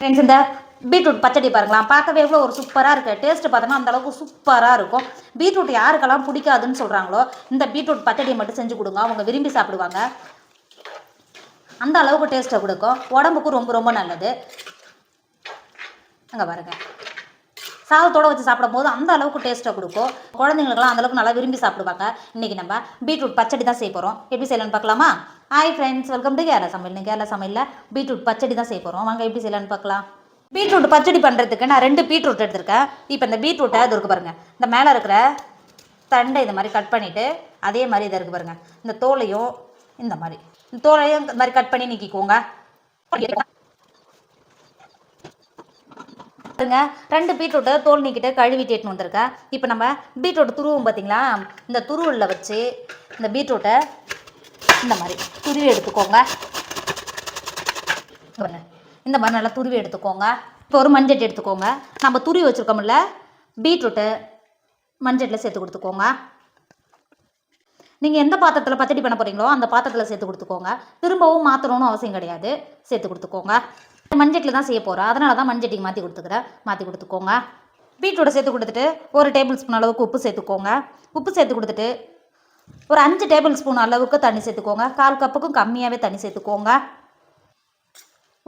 Friends இந்த beetroot பச்சடி பாருங்களாம் பார்க்கவே எவ்வளோ ஒரு சூப்பராக இருக்குது டேஸ்ட்டு பார்த்தோன்னா அந்த அளவுக்கு சூப்பராக இருக்கும். பீட்ரூட் யாருக்கெல்லாம் பிடிக்காதுன்னு சொல்கிறாங்களோ இந்த பீட்ரூட் பச்சடியை மட்டும் செஞ்சு கொடுங்க. அவங்க விரும்பி சாப்பிடுவாங்க. அந்த அளவுக்கு டேஸ்ட்டை கொடுக்கும். உடம்புக்கும் ரொம்ப ரொம்ப நல்லது. அங்கே பாருங்கள் சாதத்தோடு வச்சு சாப்பிடும்போது அந்த அளவுக்கு டேஸ்ட்டை கொடுக்கும். குழந்தைங்களுக்குலாம் அந்த அளவுக்கு நல்லா விரும்பி சாப்பிடுவாங்க. இன்றைக்கி நம்ம பீட்ரூட் பச்சடி தான் செய்ய போகிறோம் எப்படி செய்யலாம்னு பார்க்கலாமா? Hi friends welcome to Kerala சமையல். கேரளா சமையலில் பீட்ரூட் பச்சடி தான் செய்ய போகிறோம் வாங்க எப்படி செய்யலாம்னு பார்க்கலாம். பீட்ரூட் பச்சடி பண்ணுறதுக்கு நான் ரெண்டு பீட்ரூட் எடுத்திருக்கேன். இப்போ இந்த பீட்ரூட்டை இது இருக்கு பாருங்க. இந்த மேலே இருக்கிற தண்டை இந்த மாதிரி கட் பண்ணிவிட்டு அதே மாதிரி இதை இருக்கு பாருங்க. இந்த தோலையும் இந்த மாதிரி. இந்த தோலையும் இந்த மாதிரி கட் பண்ணி நீக்கிக்கோங்க. பாருங்க ரெண்டு பீட்ரூட்டை தோல் நீக்கிட்டு கழுவிட்டு எடுத்துன்னு வந்திருக்கேன் இப்போ நம்ம பீட்ரூட் துருவும் பார்த்தீங்களா இந்த துருவில் வச்சு இந்த பீட்ரூட்டை இந்த மாதிரி துருவி எடுத்துக்கோங்க. இந்த மாதிரி நல்லா துருவி எடுத்துக்கோங்க. இப்போ ஒரு மஞ்சட்டி எடுத்துக்கோங்க. நம்ம துருவி வச்சுருக்கோம்ல பீட்ரூட்டு மஞ்சட்டில் சேர்த்து கொடுத்துக்கோங்க. நீங்கள் எந்த பாத்திரத்தில் பச்சடி பண்ண போகிறீங்களோ அந்த பாத்திரத்தில் சேர்த்து கொடுத்துக்கோங்க. திரும்பவும் மாற்றணும்னு அவசியம் கிடையாது. சேர்த்து கொடுத்துக்கோங்க. மஞ்சட்டில் தான் செய்ய போகிறேன் அதனால தான் மஞ்சட்டிக்கு மாற்றி கொடுத்துக்கிறேன் மாற்றி கொடுத்துக்கோங்க. பீட்ரூட்டை சேர்த்து கொடுத்துட்டு ஒரு டேபிள் ஸ்பூன் அளவுக்கு உப்பு சேர்த்துக்கோங்க. உப்பு சேர்த்து கொடுத்துட்டு ஒரு அஞ்சு டேபிள் ஸ்பூன் அளவுக்கு தண்ணி சேர்த்துக்கோங்க. கால் கப்புக்கும் கம்மியாகவே தண்ணி சேர்த்துக்கோங்க.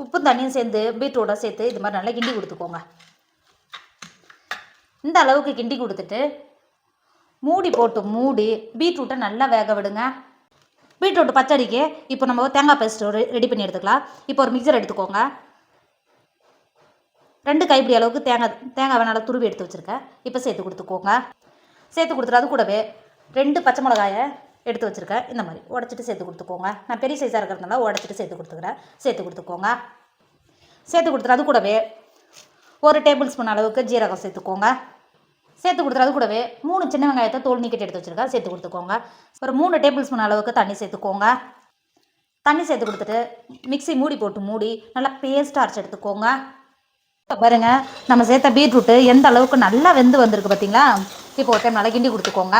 உப்பும் தண்ணியும் சேர்ந்து பீட்ரூட்டை சேர்த்து இது மாதிரி நல்லா கிண்டி கொடுத்துக்கோங்க. இந்த அளவுக்கு கிண்டி கொடுத்துட்டு மூடி போட்டு மூடி பீட்ரூட்டை நல்லா வேக விடுங்க. பீட்ரூட் பச்சடிக்கு இப்போ நம்ம தேங்காய் பேஸ்ட் ரெடி பண்ணி எடுத்துக்கலாம். இப்போ ஒரு மிக்சர் எடுத்துக்கோங்க. ரெண்டு கைப்பிடி அளவுக்கு தேங்காய் தேங்காய் நல்லா துருவி எடுத்து வச்சுருக்கேன் இப்போ சேர்த்து கொடுத்துக்கோங்க. சேர்த்து கொடுத்துட்டு அது கூடவே ரெண்டு பச்சை மிளகாயை எடுத்து வச்சுருக்கேன் இந்த மாதிரி உடச்சிட்டு சேர்த்து கொடுத்துக்கோங்க. நான் பெரிய சைஸாக இருக்கிறதுனால உடச்சிட்டு சேர்த்து கொடுத்துக்கிறேன். சேர்த்து கொடுத்துக்கோங்க. சேர்த்து கொடுத்துட்டு அது கூடவே ஒரு டேபிள் ஸ்பூன் அளவுக்கு ஜீரகம் சேர்த்துக்கோங்க. சேர்த்து கொடுத்துட்டு அது கூடவே மூணு சின்ன வெங்காயத்தை தோல் நீக்கிட்டு எடுத்து வச்சுருக்கேன் சேர்த்து கொடுத்துக்கோங்க. ஒரு மூணு டேபிள் ஸ்பூன் அளவுக்கு தண்ணி சேர்த்துக்கோங்க. தண்ணி சேர்த்து கொடுத்துட்டு மிக்ஸி மூடி போட்டு மூடி நல்லா பேஸ்ட்டாக அரைச்சி எடுத்துக்கோங்க. பாருங்க நம்ம சேர்த்த பீட்ரூட்டு எந்த அளவுக்கு நல்லா வெந்து வந்திருக்கு பார்த்தீங்களா இப்போ ஒரு டைம் நல்லா கிண்டி கொடுத்துக்கோங்க.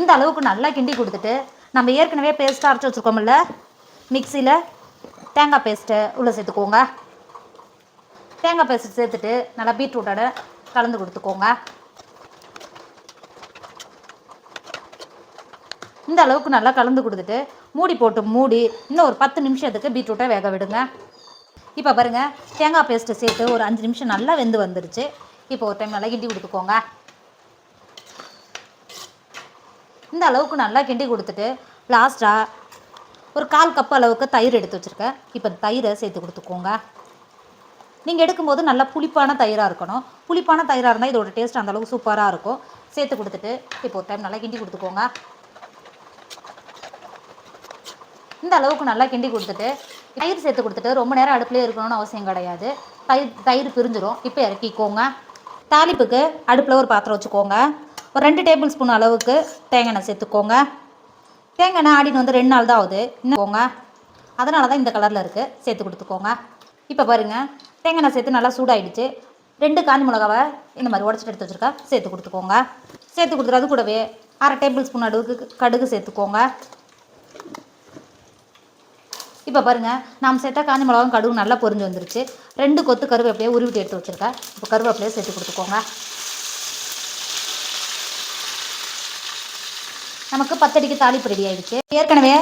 இந்த அளவுக்கு நல்லா கிண்டி கொடுத்துட்டு நம்ம ஏற்கனவே பேஸ்ட்டாக அரைச்சி வச்சுருக்கோம்ல மிக்சியில் தேங்காய் பேஸ்ட்டை உள்ளே சேர்த்துக்கோங்க. தேங்காய் பேஸ்ட் சேர்த்துட்டு நல்லா பீட்ரூட்டோட கலந்து கொடுத்துக்கோங்க. இந்த அளவுக்கு நல்லா கலந்து கொடுத்துட்டு மூடி போட்டு மூடி இன்னும் ஒரு பத்து நிமிஷத்துக்கு பீட்ரூட்டை வேக விடுங்க. இப்போ பாருங்க தேங்காய் பேஸ்ட்டு சேர்த்து ஒரு அஞ்சு நிமிஷம் நல்லா வெந்து வந்துருச்சு. இப்போ ஒரு டைம் நல்லா கிண்டி கொடுத்துக்கோங்க. இந்த அளவுக்கு நல்லா கிண்டி கொடுத்துட்டு லாஸ்ட்டாக ஒரு கால் கப் அளவுக்கு தயிர் எடுத்து வச்சுருக்கேன். இப்போ இந்த தயிரை சேர்த்து கொடுத்துக்கோங்க. நீங்கள் எடுக்கும்போது நல்லா புளிப்பான தயிராக இருக்கணும். புளிப்பான தயிராக இருந்தால் இதோட டேஸ்ட் அந்த அளவுக்கு சூப்பராக இருக்கும். சேர்த்து கொடுத்துட்டு இப்போ ஒரு டைம் நல்லா கிண்டி கொடுத்துக்கோங்க. இந்த அளவுக்கு நல்லா கிண்டி கொடுத்துட்டு தயிர் சேர்த்து கொடுத்துட்டு ரொம்ப நேரம் அடுப்புலேயே இருக்கணும்னு அவசியம் கிடையாது. தயிர் தயிர் பிரிஞ்சிரும். இப்போ இறக்கிக்கோங்க. தாளிப்புக்கு அடுப்பில் ஒரு பாத்திரம் வச்சுக்கோங்க. ஒரு ரெண்டு டேபிள் ஸ்பூன் அளவுக்கு தேங்காய் எண்ணெய் சேர்த்துக்கோங்க. தேங்காய் எண்ணெய் ஆடின்னு வந்து ரெண்டு நாள் தான் ஆகுது. இன்னும் போங்க. அதனால தான் இந்த கலரில் இருக்குது சேர்த்து கொடுத்துக்கோங்க. இப்போ பாருங்கள் தேங்காய் எண்ணெய் சேர்த்து நல்லா சூடாயிடுச்சு. ரெண்டு காஞ்சி மிளகாவை இந்த மாதிரி உடச்சிட்டு எடுத்து வச்சுருக்கேன் சேர்த்து கொடுத்துக்கோங்க. சேர்த்து கொடுத்துட்டு அது கூடவே அரை டேபிள் ஸ்பூன் அளவுக்கு கடுகு சேர்த்துக்கோங்க. இப்போ பாருங்கள் நாம் சேர்த்தா காஞ்சி மிளகாவும் கடுகு நல்லா பொரிஞ்சு வந்துருச்சு. ரெண்டு கொத்து கருவேப்பிலையை உருவிட்டு எடுத்து வச்சுருக்கேன். இப்போ கருவேப்பிலையை சேர்த்து கொடுத்துக்கோங்க. நமக்கு பச்சடிக்கு தாளிப்பு ரெடி ஆகிடுச்சு ஏற்கனவே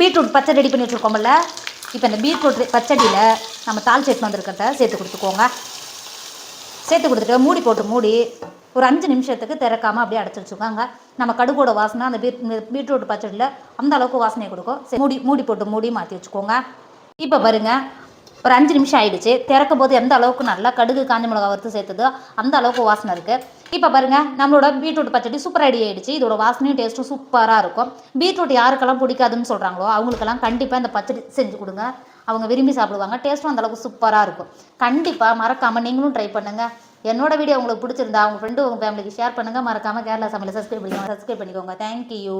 பீட்ரூட் பச்சடி ரெடி பண்ணி வச்சுருக்கோம்ல இப்போ இந்த பீட்ரூட் பச்சடியில் நம்ம தாளிச்சு எடுத்து வந்திருக்கிறத சேர்த்து கொடுத்துக்கோங்க. சேர்த்து கொடுத்துட்டு மூடி போட்டு மூடி ஒரு அஞ்சு நிமிஷத்துக்கு திறக்காமல் அப்படியே அடைச்சி வச்சுக்கோங்க. நம்ம கடுகோட வாசனை அந்த பீட் பீட்ரூட் பச்சடியில் அந்த அளவுக்கு வாசனையை கொடுக்கும். சரி, மூடி மூடி போட்டு மூடி மாற்றி வச்சுக்கோங்க. இப்போ பாருங்க ஒரு அஞ்சு நிமிஷம் ஆயிடுச்சு. திறக்கும் போது எந்த அளவுக்கு நல்லா கடுகு காஞ்ச மிளகா வறுத்து சேர்த்ததோ அந்த அளவுக்கு வாசனை இருக்குது இப்போ பாருங்க நம்மளோட பீட்ரூட் பச்சடி சூப்பர் ரெடி ஆகிடுச்சு இதோட வாசனையும் டேஸ்ட்டும் சூப்பராக இருக்கும். பீட்ரூட் யாருக்கெல்லாம் பிடிக்காதுன்னு சொல்கிறாங்களோ அவங்களுக்கெல்லாம் கண்டிப்பாக இந்த பச்சடி செஞ்சு கொடுங்க. அவங்க விரும்பி சாப்பிடுவாங்க டேஸ்ட்டும் அந்த அளவுக்கு சூப்பராக இருக்கும். கண்டிப்பாக மறக்காமல் நீங்களும் ட்ரை பண்ணுங்கள் என்னோட வீடியோ உங்களுக்கு பிடிச்சிருந்தா உங்கள் ஃப்ரெண்டு உங்கள் ஃபேமிலிக்கு ஷேர் பண்ணுங்கள் மறக்காமல் கேரளா சமையல் சப்ஸ்கிரைப் பண்ணிக்கோங்க சப்ஸ்கிரைப் பண்ணிக்கோங்க. தேங்க்யூ